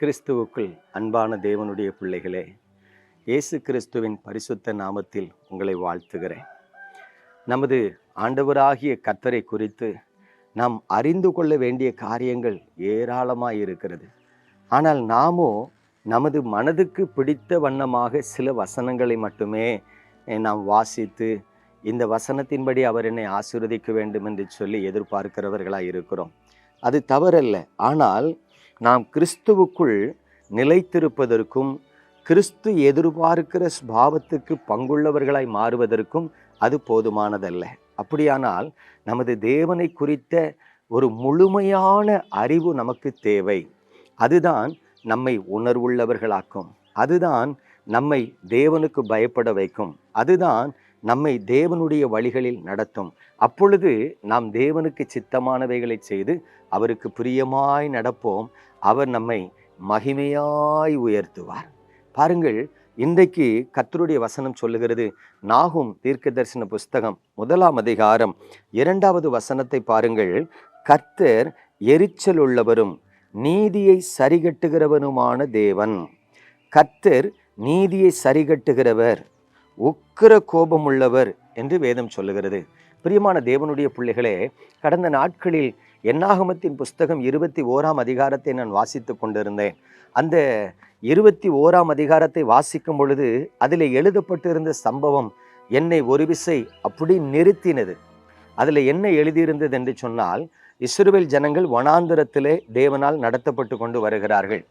கிறிஸ்துவுக்குள் அன்பான தேவனுடைய பிள்ளைகளே இயேசு கிறிஸ்துவின் பரிசுத்த நாமத்தில் உங்களை வாழ்த்துகிறேன். நமது ஆண்டவராகிய கத்தரை குறித்து நாம் அறிந்து கொள்ள வேண்டிய காரியங்கள் ஏராளமாக இருக்கிறது. ஆனால் நாமோ நமது மனதுக்கு பிடித்த வண்ணமாக சில வசனங்களை மட்டுமே நாம் வாசித்து இந்த வசனத்தின்படி அவர் என்னை ஆசீர்வதிக்க வேண்டும் என்று சொல்லி எதிர்பார்க்கிறவர்களாக இருக்கிறோம். அது தவறல்ல. ஆனால் நாம் கிறிஸ்துவுக்குள் நிலைத்திருப்பதற்கும் கிறிஸ்து எதிர்பார்க்கிற ஸ்பாவத்துக்கு பங்குள்ளவர்களாய் மாறுவதற்கும் அது போதுமானதல்ல. அப்படியானால் நமது தேவனை குறித்த ஒரு முழுமையான அறிவு நமக்கு தேவை. அதுதான் நம்மை உணர்வுள்ளவர்களாக்கும். அதுதான் நம்மை தேவனுக்கு பயப்பட வைக்கும். அதுதான் நம்மை தேவனுடைய வழிகளில் நடத்தும். அப்பொழுது நாம் தேவனுக்கு சித்தமானவைகளை செய்து அவருக்கு பிரியமாய் நடப்போம். அவர் நம்மை மகிமையாய் உயர்த்துவார். பாருங்கள் இன்றைக்கு கத்தருடைய வசனம் சொல்லுகிறது. நாகும் தீர்க்க தரிசன புஸ்தகம் முதலாம் அதிகாரம் இரண்டாவது வசனத்தை பாருங்கள். கர்த்தர் எரிச்சல் உள்ளவரும் நீதியை சரிகட்டுகிறவனுமான தேவன். கர்த்தர் நீதியை சரிகட்டுகிறவர். உக்கிர கோபமுள்ளவர் என்று வேதம் சொல்லுகிறது. பிரியமான தேவனுடைய பிள்ளைகளே கடந்த நாட்களில் என்னாகமத்தின் புஸ்தகம் இருபத்தி ஓராம் அதிகாரத்தை நான் வாசித்து கொண்டிருந்தேன். அந்த இருபத்தி ஓராம் அதிகாரத்தை வாசிக்கும் பொழுது அதில் எழுதப்பட்டிருந்த சம்பவம் என்னை ஒரு விசை அப்படி நிறுத்தினது. அதில் என்ன எழுதியிருந்தது என்று சொன்னால் இஸ்ரேல் ஜனங்கள் வனாந்தரத்திலே தேவனால் நடத்தப்பட்டு கொண்டு வருகிறார்கள்.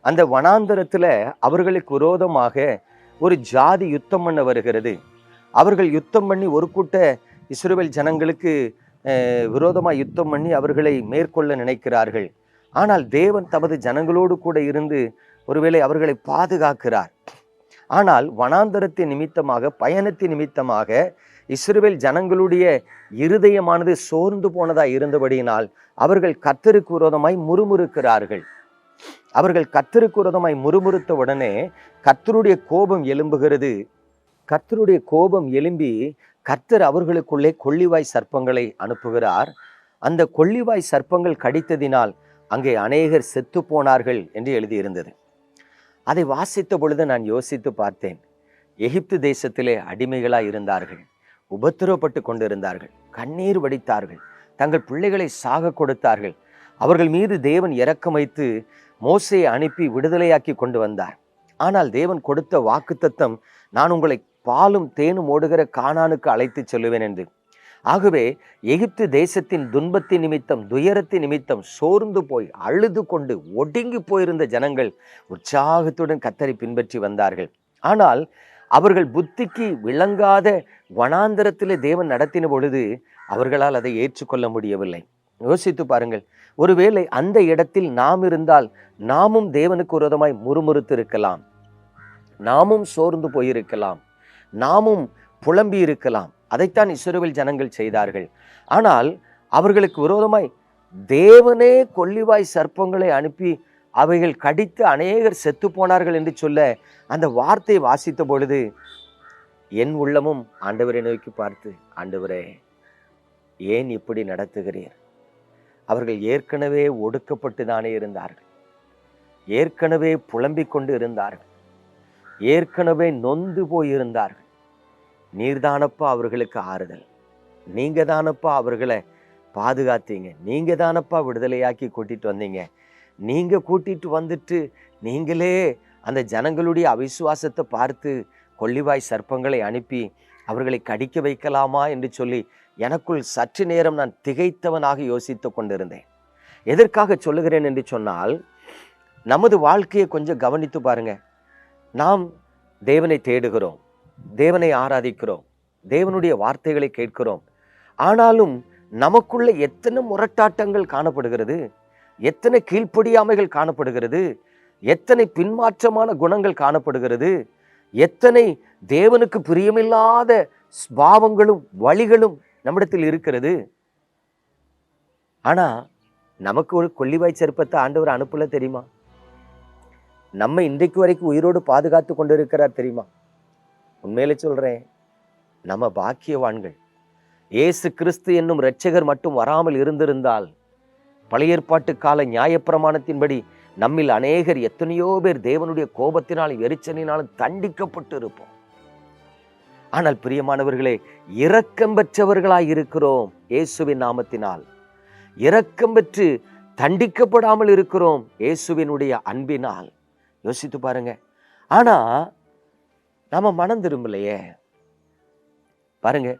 அந்த வனாந்தரத்தில் அவர்களுக்கு விரோதமாக ஒரு ஜாதி யுத்தம் பண்ண வருகிறது. அவர்கள் யுத்தம் பண்ணி ஒரு கூட்ட இஸ்ரேல் ஜனங்களுக்கு விரோதமாக யுத்தம் பண்ணி அவர்களை மேற்கொள்ள நினைக்கிறார்கள். ஆனால் தேவன் தமது ஜனங்களோடு கூட இருந்து ஒருவேளை அவர்களை பாதுகாக்கிறார். ஆனால் வனாந்தரத்தின் நிமித்தமாக பயணத்தின் நிமித்தமாக இஸ்ரேல் ஜனங்களுடைய இருதயமானது சோர்ந்து போனதாக இருந்தபடியினால் அவர்கள் கத்தருக்கு விரோதமாய் முறுமுறுக்கிறார்கள். அவர்கள் கத்தருக்கு முறுமுறுத்த உடனே கத்தருடைய கோபம் எழும்புகிறது. கர்த்தருடைய கோபம் எழும்பி கர்த்தர் அவர்களுக்குள்ளே கொள்ளிவாய் சர்ப்பங்களை அனுப்புகிறார். அந்த கொள்ளிவாய் சர்ப்பங்கள் கடித்ததினால் அங்கே அநேகர் செத்து போனார்கள் என்று எழுதியிருந்தது. அதை வாசித்த பொழுது நான் யோசித்து பார்த்தேன். எகிப்து தேசத்திலே அடிமைகளாய் இருந்தார்கள். உபத்திரவப்பட்டு கொண்டிருந்தார்கள். கண்ணீர் வடித்தார்கள். தங்கள் பிள்ளைகளை சாக கொடுத்தார்கள். அவர்கள் மீது தேவன் இறக்கம் வைத்து மோசையை அனுப்பி விடுதலையாக்கி கொண்டு வந்தார். ஆனால் தேவன் கொடுத்த வாக்குத்தத்தம் நான் உங்களை பாலும் தேனும் ஓடுகிற காணானுக்கு அழைத்துச் செல்லுவேன் என்று. ஆகவே எகிப்து தேசத்தின் துன்பத்தின் நிமித்தம் துயரத்தின் நிமித்தம் சோர்ந்து போய் அழுது கொண்டு ஒடுங்கி போயிருந்த ஜனங்கள் உற்சாகத்துடன் கத்தரை பின்பற்றி வந்தார்கள். ஆனால் அவர்கள் புத்திக்கு விளங்காத வனாந்தரத்திலே தேவன் நடத்தின பொழுது அவர்களால் அதை ஏற்றுக்கொள்ள முடியவில்லை. யோசித்து பாருங்கள். ஒருவேளை அந்த இடத்தில் நாம் இருந்தால் நாமும் தேவனுக்கு விரோதமாய் முறுமுறுத்து இருக்கலாம் நாமும் சோர்ந்து போயிருக்கலாம். நாமும் புலம்பி இருக்கலாம். அதைத்தான் இஸ்ரோவில் ஜனங்கள் செய்தார்கள். ஆனால் அவர்களுக்கு விரோதமாய் தேவனே கொல்லிவாய் சர்ப்பங்களை அனுப்பி அவைகள் கடித்து அநேகர் செத்து போனார்கள் என்று சொல்ல அந்த வார்த்தை வாசித்த பொழுது என் உள்ளமும் ஆண்டவரை நோக்கி பார்த்து ஆண்டவரே ஏன் இப்படி நடத்துகிறீர்? அவர்கள் ஏற்கனவே ஒடுக்கப்பட்டு தானே இருந்தார்கள். ஏற்கனவே புலம்பிக் கொண்டு இருந்தார்கள். ஏற்கனவே நொந்து போயிருந்தார்கள். நீர்தானப்பா அவர்களுக்கு ஆறுதல். நீங்க தானப்பா அவர்களை பாதுகாத்தீங்க. நீங்க தானப்பா விடுதலையாக்கி கூட்டிட்டு வந்தீங்க. நீங்க கூட்டிட்டு வந்துட்டு நீங்களே அந்த ஜனங்களுடைய அவிசுவாசத்தை பார்த்து கொள்ளிவாய் சர்ப்பங்களை அனுப்பி அவர்களை கடிக்க வைக்கலாமா என்று சொல்லி எனக்குள் சற்று நேரம் நான் திகைத்தவனாக யோசித்து கொண்டிருந்தேன். எதற்காக சொல்லுகிறேன் என்று சொன்னால் நமது வாழ்க்கையை கொஞ்சம் கவனித்து பாருங்க. நாம் தேவனை தேடுகிறோம் தேவனை ஆராதிக்கிறோம் தேவனுடைய வார்த்தைகளை கேட்கிறோம். ஆனாலும் நமக்குள்ள எத்தனை முரட்டாட்டங்கள் காணப்படுகிறது எத்தனை கீழ்ப்படியாமைகள் காணப்படுகிறது எத்தனை பின்மாற்றமான குணங்கள் காணப்படுகிறது எத்தனை தேவனுக்கு பிரியமில்லாத ஸ்பாவங்களும் வழிகளும் நம்மிடத்தில் இருக்கிறது. ஆனா நமக்கு ஒரு கொல்லிவாய் செருப்பத்தை ஆண்டவர் அனுப்பல தெரியுமா? நம்ம இன்றைக்கு வரைக்கும் உயிரோடு பாதுகாத்து கொண்டிருக்கிறார் தெரியுமா? உண்மையில சொல்றேன் நம்ம பாக்கியவான்கள். இயேசு கிறிஸ்து என்னும் இரட்சகர் மட்டும் வராமல் இருந்திருந்தால் பழைய ஏற்பாட்டு கால நியாயப்பிரமாணத்தின்படி நம்மில் அநேகர் எத்தனையோ பேர் தேவனுடைய கோபத்தினாலும் எரிச்சலினாலும் தண்டிக்கப்பட்டு இருப்போம் ஆனால் பிரியமானவர்களே இரக்கம் பெற்றவர்களாய் இருக்கிறோம் இயேசுவின் நாமத்தினால். இரக்கம் பெற்று தண்டிக்கப்படாமல் இருக்கிறோம் இயேசுவினுடைய அன்பினால். யோசித்து பாருங்க. ஆனா நாம மனம் திரும்பலையே. பாருங்க.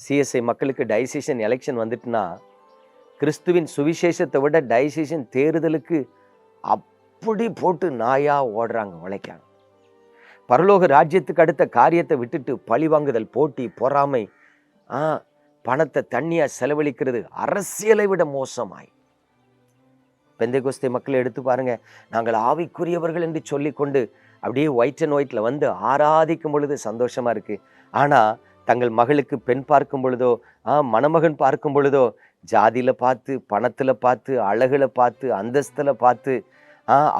சிஎஸ்ஐ மக்களுக்கு டைசிஷன் எலெக்ஷன் வந்துட்டுனா கிறிஸ்துவின் சுவிசேஷத்தை விட டைசிஷன் தேர்தலுக்கு அப்படி போட்டு நாயா ஓடுறாங்க உழைக்காங்க பரலோக ராஜ்யத்துக்கு அடுத்த காரியத்தை விட்டுட்டு பழி வாங்குதல் போட்டி பொறாமை ஆ பணத்தை தண்ணியா செலவழிக்கிறது அரசியலை விட மோசமாய். பெந்தைகோஸ்தை மக்களை எடுத்து பாருங்க. நாங்கள் ஆவிக்குரியவர்கள் என்று சொல்லிக்கொண்டு அப்படியே ஒயிட் அண்ட் ஒயிட்ல வந்து ஆராதிக்கும் பொழுது சந்தோஷமா இருக்கு. ஆனா தங்கள் மகளுக்கு பெண் பார்க்கும் பொழுதோ ஆ மணமகன் பார்க்கும் பொழுதோ ஜாதியில பார்த்து பணத்துல பார்த்து அழகுல பார்த்து அந்தஸ்துல பார்த்து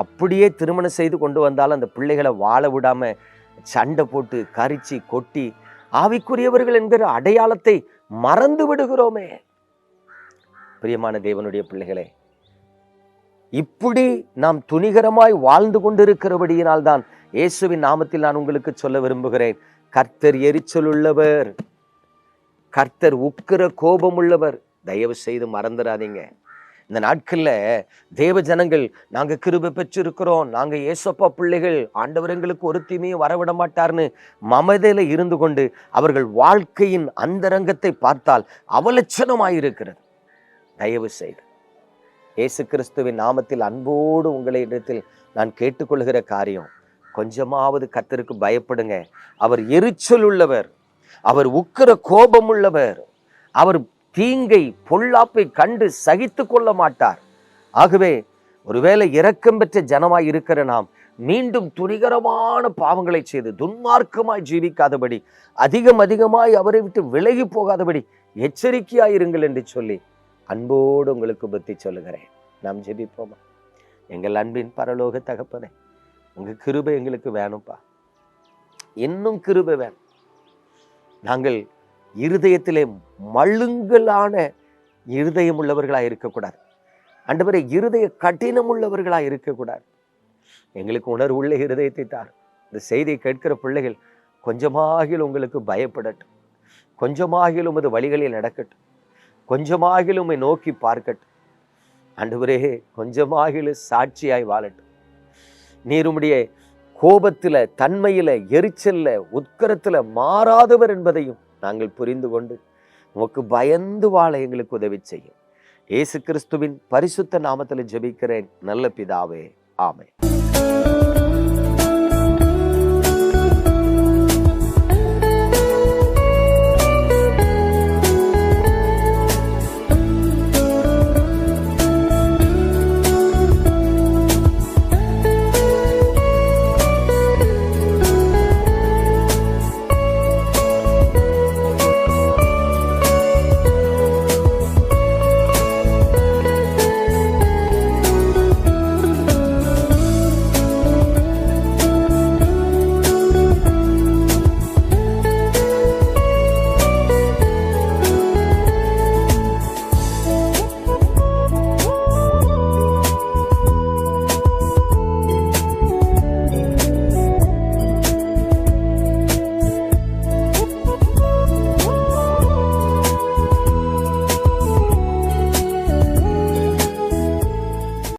அப்படியே திருமணம் செய்து கொண்டு வந்தாலும் அந்த பிள்ளைகளை வாழ விடாம சண்டை போட்டு கரிச்சு கொட்டி ஆவிக்குரியவர்கள் என்கிற அடையாளத்தை மறந்து விடுகிறோமே. பிரியமான தேவனுடைய பிள்ளைகளே இப்படி நாம் துணிகரமாய் வாழ்ந்து கொண்டிருக்கிறபடியினால் தான் இயேசுவின் நாமத்தில் நான் உங்களுக்கு சொல்ல விரும்புகிறேன். கர்த்தர் எரிச்சல் உள்ளவர் கர்த்தர் உக்கிர கோபம் உள்ளவர். தயவு செய்து மறந்துடாதீங்க. இந்த நாட்கள்ல தேவ ஜனங்கள் நாங்க கிருபை பெற்றிருக்கிறோம். நாங்க ஏசப்பா பிள்ளைகள். ஆண்டவர் எங்களுக்கு ஒரு தீமையும் வரவிட மாட்டார்னு மமதையில் இருந்து கொண்டு அவர்கள் வாழ்க்கையின் அந்தரங்கத்தை பார்த்தால் அவலட்சணமாயிருக்கிறது. தயவு செய்து இயேசு கிறிஸ்துவின் நாமத்தில் அன்போடு உங்களை இடத்தில் நான் கேட்டுக்கொள்கிற காரியம் கொஞ்சமாவது கத்தருக்கு பயப்படுங்க. அவர் எரிச்சல் உள்ளவர் அவர் உக்கிர கோபம் உள்ளவர் அவர் தீங்கை பொல்லாப்பை கண்டு சகித்து கொள்ள மாட்டார். ஆகவே ஒருவேளை இரக்கம் பெற்ற ஜனமாய் இருக்கிற நாம் மீண்டும் துணிகரமான பாவங்களை செய்து துன்மார்க்கமாய் ஜீவிக்காதபடி அதிகம் அதிகமாய் அவரை விட்டு விலகி போகாதபடி எச்சரிக்கையாயிருங்கள் என்று சொல்லி அன்போடு உங்களுக்கு புத்தி சொல்லுகிறேன். நாம் ஜெபிப்போமா? எங்கள் அன்பின் பரலோக தகப்பனே உங்கள் கிருபை எங்களுக்கு வேணும்ப்பா இன்னும் கிருபை வேணும். நாங்கள் இருதயத்திலே மழுங்கலான இருதயம் உள்ளவர்களாக இருக்கக்கூடாது. அண்டவரை இருதய கடினம் உள்ளவர்களாக இருக்கக்கூடாது. எங்களுக்கு உணர்வு உள்ள இருதயத்தை தார். இந்த செய்தியை கேட்கிற பிள்ளைகள் கொஞ்சமாகிலும் உங்களுக்கு பயப்படட்டும். கொஞ்சமாகிலும் அது வழிகளில் நடக்கட்டும். கொஞ்சமாகிலும் நோக்கி பார்க்கட்டும். அன்றுவரே கொஞ்சமாகிலும் சாட்சியாய் வாழட்டும். நீருமுடைய கோபத்தில் தன்மையில் எரிச்சலில் எரிச்சல்ல மாறாதவர் என்பதையும் நாங்கள் புரிந்து கொண்டு உமக்கு பயந்து வாழ எங்களுக்கு உதவி செய்யும். ஏசு கிறிஸ்துவின் பரிசுத்த நாமத்தில் ஜெபிக்கிறேன். நல்ல பிதாவே. ஆமை